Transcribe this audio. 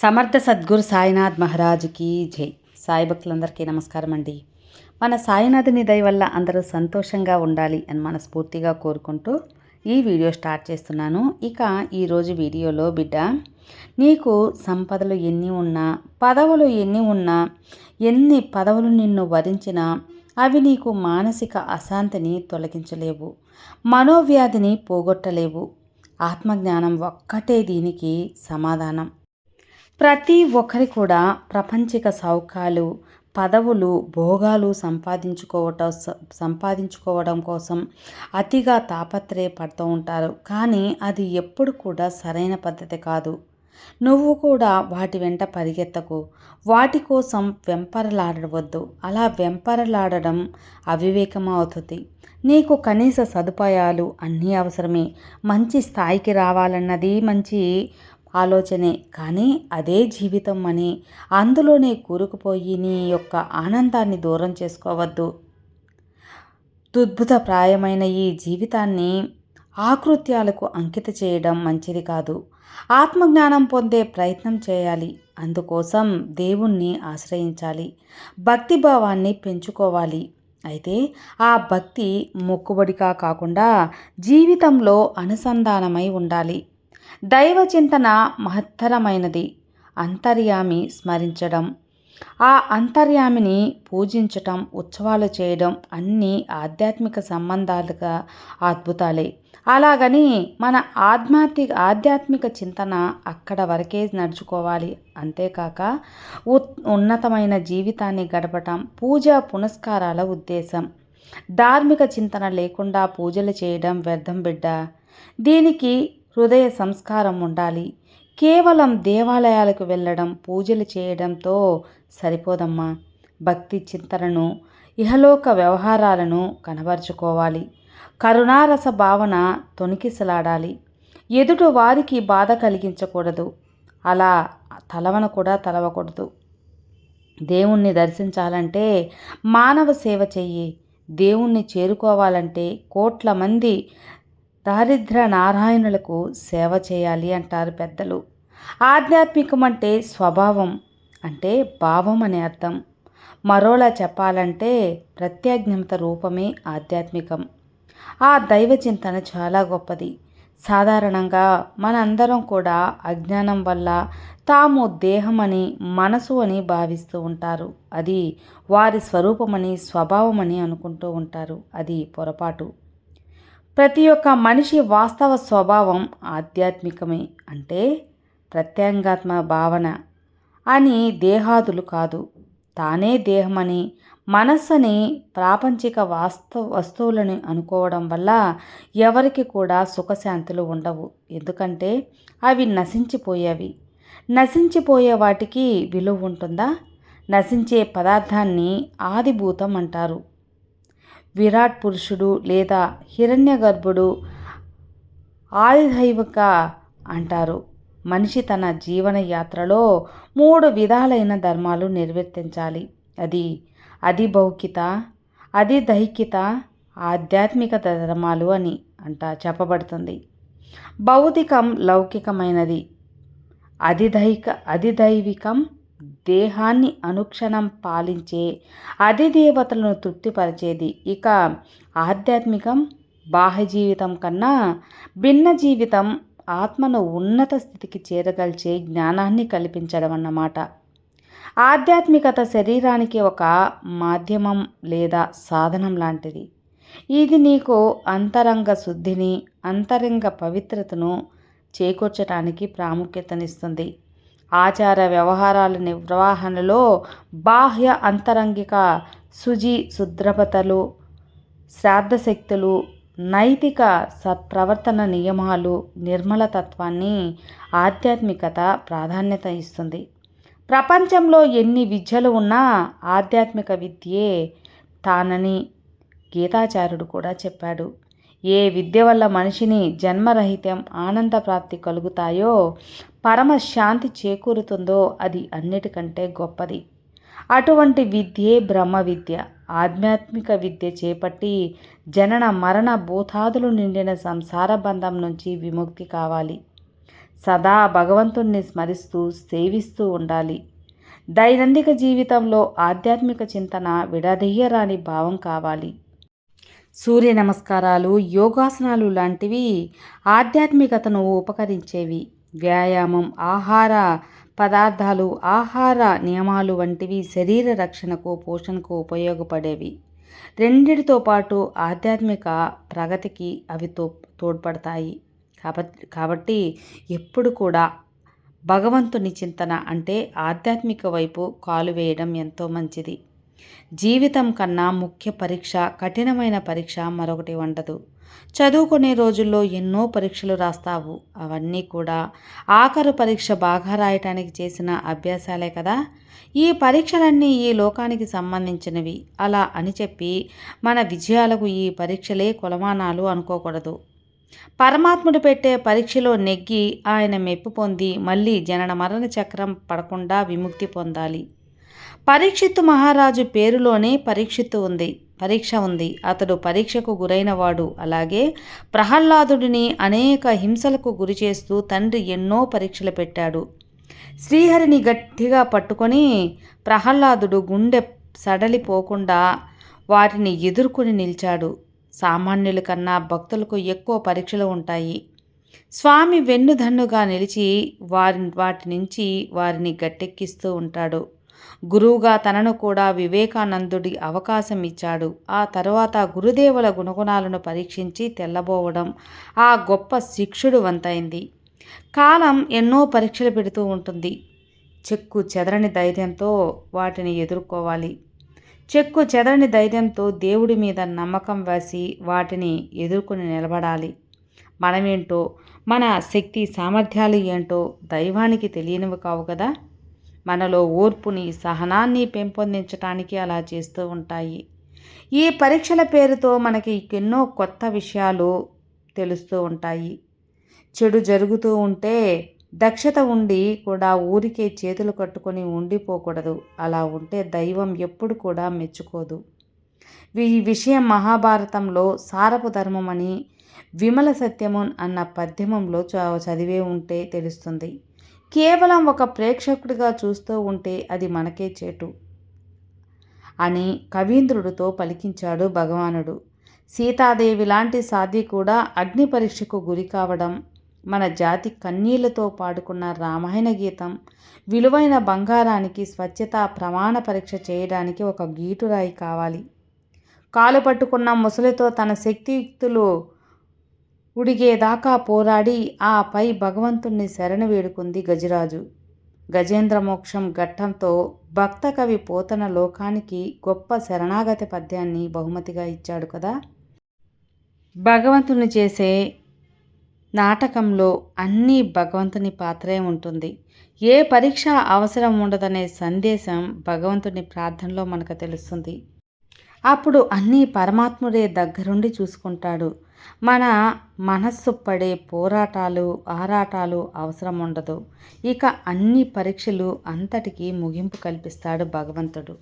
సమర్థ సద్గురు సాయినాథ్ మహారాజుకి జై. సాయి భక్తులందరికీ నమస్కారం అండి. మన సాయినాథుని దయ వల్ల అందరూ సంతోషంగా ఉండాలి అని మనస్ఫూర్తిగా కోరుకుంటూ ఈ వీడియో స్టార్ట్ చేస్తున్నాను. ఇక ఈరోజు వీడియోలో బిడ్డ నీకు సంపదలు ఎన్ని ఉన్నా పదవులు ఎన్ని ఉన్నా ఎన్ని పదవులు నిన్ను వరించినా అవి నీకు మానసిక అశాంతిని తొలగించలేవు మనోవ్యాధిని పోగొట్టలేవు. ఆత్మజ్ఞానం ఒక్కటే దీనికి సమాధానం. ప్రతి ఒక్కరి కూడా ప్రపంచిక సౌకాలు పదవులు భోగాలు సంపాదించుకోవటం సంపాదించుకోవడం కోసం అతిగా తాపత్రయపడుతూ ఉంటారు. కానీ అది ఎప్పుడు కూడా సరైన పద్ధతి కాదు. నువ్వు కూడా వాటి వెంట పరిగెత్తకు వాటి కోసం వెంపరలాడవద్దు. అలా వెంపరలాడడం అవివేకం అవుతుంది నీకు కనీస సదుపాయాలు అన్నీ అవసరమే. మంచి స్థాయికి రావాలన్నది మంచి ఆలోచనే. కానీ అదే జీవితం అని అందులోనే కూరుకుపోయి నీ యొక్క ఆనందాన్ని దూరం చేసుకోవద్దు. దుద్భుత ప్రాయమైన ఈ జీవితాన్ని ఆకృత్యాలకు అంకిత చేయడం మంచిది కాదు. ఆత్మజ్ఞానం పొందే ప్రయత్నం చేయాలి. అందుకోసం దేవుణ్ణి ఆశ్రయించాలి. భక్తి భావాన్ని పెంచుకోవాలి. అయితే ఆ భక్తి మొక్కుబడిగా కాకుండా జీవితంలో అనుసంధానమై ఉండాలి. దైవ చింతన మహత్తరమైనది. అంతర్యామి స్మరించడం. ఆ అంతర్యామిని పూజించటం ఉత్సవాలు చేయడం అన్నీ ఆధ్యాత్మిక సంబంధాలుగా అద్భుతాలే. అలాగని మన ఆధ్యాత్మిక ఆధ్యాత్మిక చింతన అక్కడ వరకే నడుచుకోవాలి. అంతేకాక ఉన్నతమైన జీవితాన్ని గడపటం పూజా పునస్కారాల ఉద్దేశం. ధార్మిక చింతన లేకుండా పూజలు చేయడం వ్యర్థం బిడ్డ. దీనికి హృదయ సంస్కారం ఉండాలి. కేవలం దేవాలయాలకు వెళ్ళడం పూజలు చేయడంతో సరిపోదమ్మా. భక్తి చింతనను ఇహలోక వ్యవహారాలను కనబరుచుకోవాలి. కరుణారస భావన తొణికిసలాడాలి. ఎదుటి వారికి బాధ కలిగించకూడదు. అలా తలవన కూడా తలవకూడదు. దేవుణ్ణి దర్శించాలంటే మానవ సేవ చెయ్యి. దేవుణ్ణి చేరుకోవాలంటే కోట్ల మంది దారిద్ర నారాయణులకు సేవ చేయాలి అంటారు పెద్దలు. ఆధ్యాత్మికం అంటే స్వభావం అంటే భావం అనే అర్థం. మరోలా చెప్పాలంటే ప్రత్యాజ్ఞత రూపమే ఆధ్యాత్మికం. ఆ దైవ చింతన చాలా గొప్పది. సాధారణంగా మనందరం కూడా అజ్ఞానం వల్ల తాము దేహమని మనసు అని భావిస్తూ ఉంటారు. అది వారి స్వరూపమని స్వభావమని అనుకుంటూ ఉంటారు. అది పొరపాటు. ప్రతి ఒక్క మనిషి వాస్తవ స్వభావం ఆధ్యాత్మికమే అంటే ప్రత్యంగాత్మ భావన అని దేహాదులు కాదు. తానే దేహమని మనస్సుని ప్రాపంచిక వాస్తవ వస్తువులని అనుకోవడం వల్ల ఎవరికి కూడా సుఖశాంతులు ఉండవు. ఎందుకంటే అవి నశించిపోయేవి. నశించిపోయే వాటికి విలువ ఉంటుందా? నశించే పదార్థాన్ని ఆదిభూతం అంటారు. విరాట్ పురుషుడు లేదా హిరణ్య గర్భుడు అంటారు. మనిషి తన జీవన యాత్రలో మూడు విధాలైన ధర్మాలు నిర్వర్తించాలి. అది అధిభౌకిత అధిదైకిత ఆధ్యాత్మిక ధర్మాలు అని అంట చెప్పబడుతుంది. భౌతికం లౌకికమైనది. అధిదైక అధిదైవికం దేహాన్ని అనుక్షణం పాలించే అధిదేవతలను తృప్తిపరిచేది. ఇక ఆధ్యాత్మికం బాహ్య జీవితం కన్నా భిన్న జీవితం ఆత్మను ఉన్నత స్థితికి చేరగలిచే జ్ఞానాన్ని కల్పించడం అన్నమాట. ఆధ్యాత్మికత శరీరానికి ఒక మాధ్యమం లేదా సాధనం లాంటిది. ఇది నీకు అంతరంగ శుద్ధిని అంతరంగ పవిత్రతను చేకూర్చడానికి ప్రాముఖ్యతనిస్తుంది. ఆచార వ్యవహారాల నిర్వహణలో బాహ్య అంతరంగిక శుచి శుద్రపతలు శ్రాద్ధశక్తులు నైతిక సత్ప్రవర్తన నియమాలు నిర్మలతత్వాన్ని ఆధ్యాత్మికత ప్రాధాన్యత ఇస్తుంది. ప్రపంచంలో ఎన్ని విద్యలు ఉన్నా ఆధ్యాత్మిక విద్యే తానని గీతాచార్యుడు కూడా చెప్పాడు. ఏ విద్య వల్ల మనిషిని జన్మరహితం ఆనంద ప్రాప్తి కలుగుతాయో పరమశాంతి చేకూరుతుందో అది అన్నిటికంటే గొప్పది. అటువంటి విద్యే బ్రహ్మ విద్య. ఆధ్యాత్మిక విద్య చేపట్టి జనన మరణ భూతాదులు నిండిన సంసార బంధం నుంచి విముక్తి కావాలి. సదా భగవంతుణ్ణి స్మరిస్తూ సేవిస్తూ ఉండాలి. దైనందిక జీవితంలో ఆధ్యాత్మిక చింతన విడదీయరాని భావం కావాలి. సూర్య నమస్కారాలు యోగాసనాలు లాంటివి ఆధ్యాత్మికతను ఉపకరించేవి. వ్యాయామం ఆహార పదార్థాలు ఆహార నియమాలు వంటివి శరీర రక్షణకు పోషణకు ఉపయోగపడేవి. రెండిటితో పాటు ఆధ్యాత్మిక ప్రగతికి అవి తో తోడ్పడతాయి. కాబట్టి కాబట్టి ఎప్పుడు కూడా భగవంతుని చింతన అంటే ఆధ్యాత్మిక వైపు కాలు వేయడం ఎంతో మంచిది. జీవితం కన్నా ముఖ్య పరీక్ష కఠినమైన పరీక్ష మరొకటి ఉండదు చదువుకునే రోజుల్లో ఎన్నో పరీక్షలు రాస్తావు. అవన్నీ కూడా ఆఖరు పరీక్ష బాగా రాయటానికి చేసిన అభ్యాసాలే కదా. ఈ పరీక్షలన్నీ ఈ లోకానికి సంబంధించినవి. అలా అని చెప్పి మన విజయాలకు ఈ పరీక్షలే కొలమానాలు అనుకోకూడదు. పరమాత్ముడు పెట్టే పరీక్షలో నెగ్గి ఆయన మెప్పు పొంది మళ్ళీ జనన మరణ చక్రం పడకుండా విముక్తి పొందాలి. పరీక్షిత్తు మహారాజు పేరులోనే పరీక్షిత్తు ఉంది పరీక్ష ఉంది. అతడు పరీక్షకు గురైనవాడు. అలాగే ప్రహ్లాదుడిని అనేక హింసలకు గురి చేస్తూ తండ్రి ఎన్నో పరీక్షలు పెట్టాడు. శ్రీహరిని గట్టిగా పట్టుకొని ప్రహ్లాదుడు గుండె సడలిపోకుండా వాటిని ఎదుర్కొని నిలిచాడు. సామాన్యుల కన్నా భక్తులకు ఎక్కువ పరీక్షలు ఉంటాయి. స్వామి వెన్నుదన్నుగా నిలిచి వారి వాటి నుంచి వారిని గట్టెక్కిస్తూ ఉంటాడు. గురువుగా తనను కూడా వివేకానందుడి అవకాశం ఇచ్చాడు. ఆ తర్వాత గురుదేవుల గుణగుణాలను పరీక్షించి తెల్లబోవడం ఆ గొప్ప శిక్షుడు వంతైంది. కాలం ఎన్నో పరీక్షలు పెడుతూ ఉంటుంది. చెక్కు చెదరని ధైర్యంతో వాటిని ఎదుర్కోవాలి. చెక్కు చెదరని ధైర్యంతో దేవుడి మీద నమ్మకం వేసి వాటిని ఎదుర్కొని నిలబడాలి. మనమేంటో మన శక్తి సామర్థ్యాలు ఏంటో దైవానికి తెలియనివి కావు కదా. మనలో ఓర్పుని సహనాన్ని పెంపొందించడానికి అలా చేస్తూ ఉంటాయి. ఈ పరీక్షల పేరుతో మనకి ఎన్నో కొత్త విషయాలు తెలుస్తూ ఉంటాయి. చెడు జరుగుతూ ఉంటే దక్షత ఉండి కూడా ఊరికే చేతులు కట్టుకొని ఉండిపోకూడదు. అలా ఉంటే దైవం ఎప్పుడు కూడా మెచ్చుకోదు. ఈ విషయం మహాభారతంలో సారపు ధర్మం అని విమల సత్యము అన్న పద్యమంలో చదివే ఉంటే తెలుస్తుంది. కేవలం ఒక ప్రేక్షకుడిగా చూస్తూ ఉంటే అది మనకే చేటు. అని కవీంద్రుడితో పలికించాడు భగవానుడు. సీతాదేవి లాంటి సాధ్వి కూడా అగ్ని పరీక్షకు గురి కావడం మన జాతి కన్నీళ్ళతో పాడుకున్న రామాయణ గీతం విలువైన బంగారానికి స్వచ్ఛత ప్రమాణ పరీక్ష చేయడానికి ఒక గీటురాయి కావాలి. కాలు పట్టుకున్న ముసలితో తన శక్తియుక్తులు ఉడిగేదాకా పోరాడి ఆపై భగవంతుణ్ణి శరణు వేడుకుంది గజరాజు. గజేంద్ర మోక్షం ఘట్టంతో భక్త కవి పోతన లోకానికి గొప్ప శరణాగతి పద్యాన్ని బహుమతిగా ఇచ్చాడు కదా. భగవంతుని చేసే నాటకంలో అన్నీ భగవంతుని పాత్రే ఉంటుంది. ఏ పరీక్ష అవసరం ఉండదనే సందేశం భగవంతుని ప్రార్థనలో మనకు తెలుస్తుంది. అప్పుడు అన్నీ పరమాత్ముడే దగ్గరుండి చూసుకుంటాడు. మన మనస్సు పడే పోరాటాలు ఆరాటాలు అవసరం ఉండదు ఇక అన్ని పరీక్షలు అంతటికీ ముగింపు కల్పిస్తాడు భగవంతుడు.